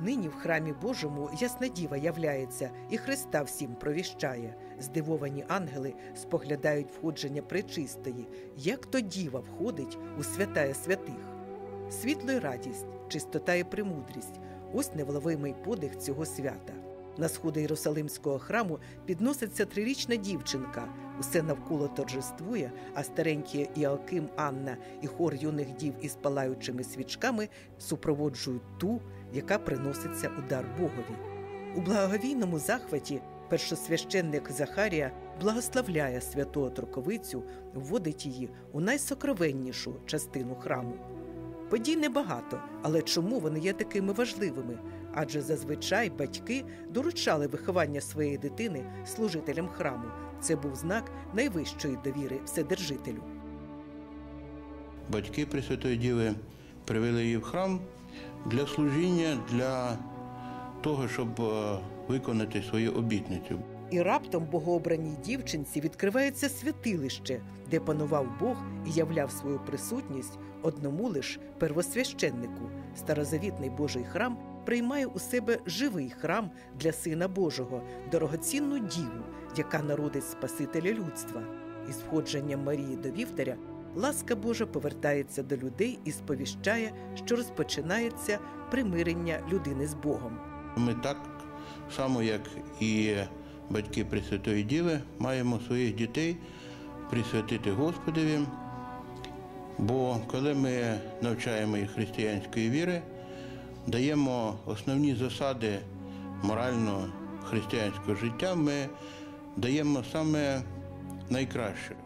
Нині в храмі Божому ясна діва являється і Христа всім провіщає. Здивовані ангели споглядають входження пречистої, як то діва входить у святая святих. Світло й радість, чистота і премудрість ось невловимий подих цього свята. На сходи Єрусалимського храму підноситься трирічна дівчинка. Усе навколо торжествує, а старенькі Іоаким, Анна і хор юних дів із палаючими свічками супроводжують ту, яка приноситься у дар Богові. У благовійному захваті першосвященник Захарія благословляє святу отроковицю, вводить її у найсокровеннішу частину храму. Подій небагато, але чому вони є такими важливими? Адже зазвичай батьки доручали виховання своєї дитини служителям храму. Це був знак найвищої довіри Вседержителю. Батьки Пресвятої Діви привели її в храм для служіння, для того, щоб е, виконати свою обітницю. І раптом богообраній дівчинці відкривається святилище, де панував Бог і являв свою присутність одному лиш первосвященнику. Старозавітний Божий храм приймає у себе живий храм для Сина Божого, дорогоцінну діву, яка народить Спасителя людства. Із входженням Марії до Вівтаря ласка Божа повертається до людей і сповіщає, що розпочинається примирення людини з Богом. Ми так само, як і батьки Пресвятої Діви, маємо своїх дітей присвятити Господові. Бо коли ми навчаємо їх християнської віри, даємо основні засади морально християнського життя, ми даємо саме найкраще.